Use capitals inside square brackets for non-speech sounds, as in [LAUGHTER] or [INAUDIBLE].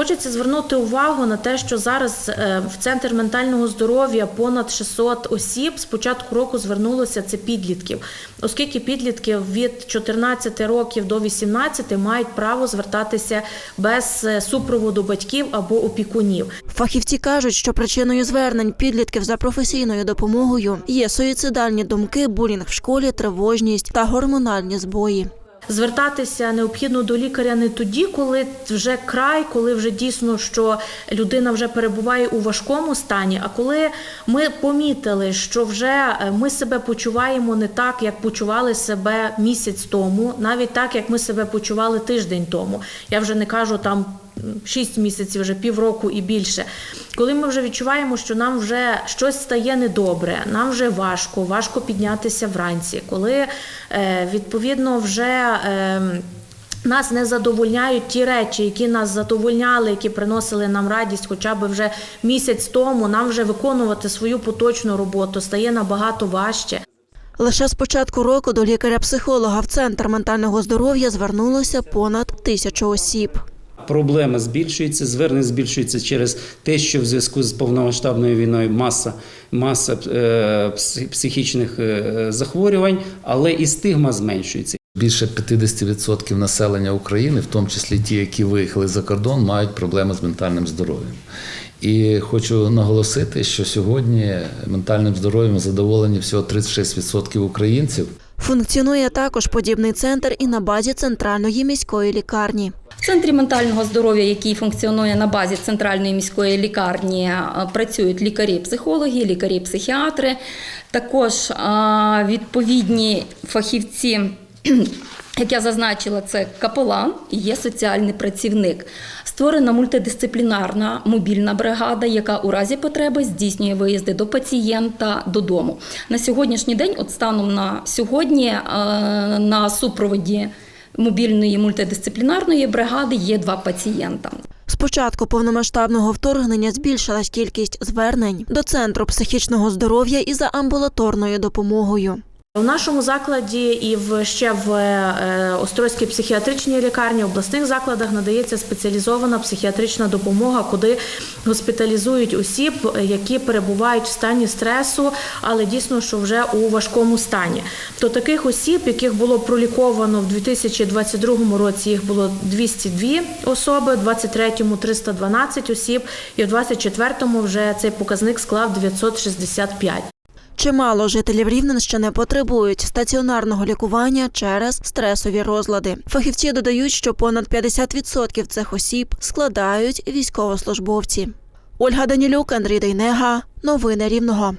Хочеться звернути увагу на те, що зараз е, в центр ментального здоров'я понад 600 осіб з початку року звернулося це підлітків, оскільки підлітки від 14 років до 18 мають право звертатися без е, супроводу батьків або опікунів. Фахівці кажуть, що причиною звернень підлітків за професійною допомогою є суїцидальні думки, булінг в школі, тривожність та гормональні збої. Звертатися необхідно до лікаря не тоді, коли вже край, коли вже дійсно що людина вже перебуває у важкому стані. А коли ми помітили, що вже е, ми себе почуваємо не так, як почували себе місяць тому, навіть так, як ми себе почували тиждень тому. Я вже не кажу там. 6 місяців, вже півроку і більше. Коли ми вже відчуваємо, що нам вже щось стає недобре, нам вже важко, важко піднятися вранці, коли е, відповідно вже. Е, нас не задовольняють ті речі, які нас задовольняли, які приносили нам радість, хоча б вже місяць тому. Нам вже виконувати свою поточну роботу стає набагато важче. Лише з початку року до лікаря-психолога в центр ментального здоров'я звернулося понад тисячу осіб. Проблема збільшується, звернення збільшується через те, що в зв'язку з повномасштабною війною маса, маса е, психічних е, захворювань, але і стигма зменшується. Більше 50% населення України, в тому числі ті, які виїхали за кордон, мають проблеми з ментальним здоров'ям. І хочу наголосити, що сьогодні ментальним здоров'ям задоволені всього 36% українців. Функціонує також подібний центр і на базі центральної міської лікарні. В центрі ментального здоров'я, який функціонує на базі центральної міської лікарні, е, працюють лікарі-психологи, лікарі-психіатри, також е, відповідні фахівці. [CLEARS THROAT] Як я зазначила, це капелан і є соціальний працівник. Створена мультидисциплінарна мобільна бригада, яка у разі потреби здійснює виїзди до пацієнта додому. На сьогоднішній день, от станом на сьогодні, е, на супроводі мобільної мультидисциплінарної бригади є два пацієнта. З початку повномасштабного вторгнення збільшилась кількість звернень до центру психічного здоров'я і за амбулаторною допомогою. У нашому закладі і в ще в е, Острозькій психіатричній лікарні, в обласних закладах надається спеціалізована психіатрична допомога, куди госпіталізують осіб, які перебувають в стані стресу, але дійсно, що вже у важкому стані. То таких осіб, яких було проліковано в 2022 році, їх було 202 особи, в 2023 – 312 осіб, і в 2024 вже цей показник склав 965. Чимало жителів Рівненщини потребують стаціонарного лікування через стресові розлади. Фахівці додають, що понад 50% цих осіб складають військовослужбовці. Ольга Данілюк, Андрій Дейнега. Новини Рівного.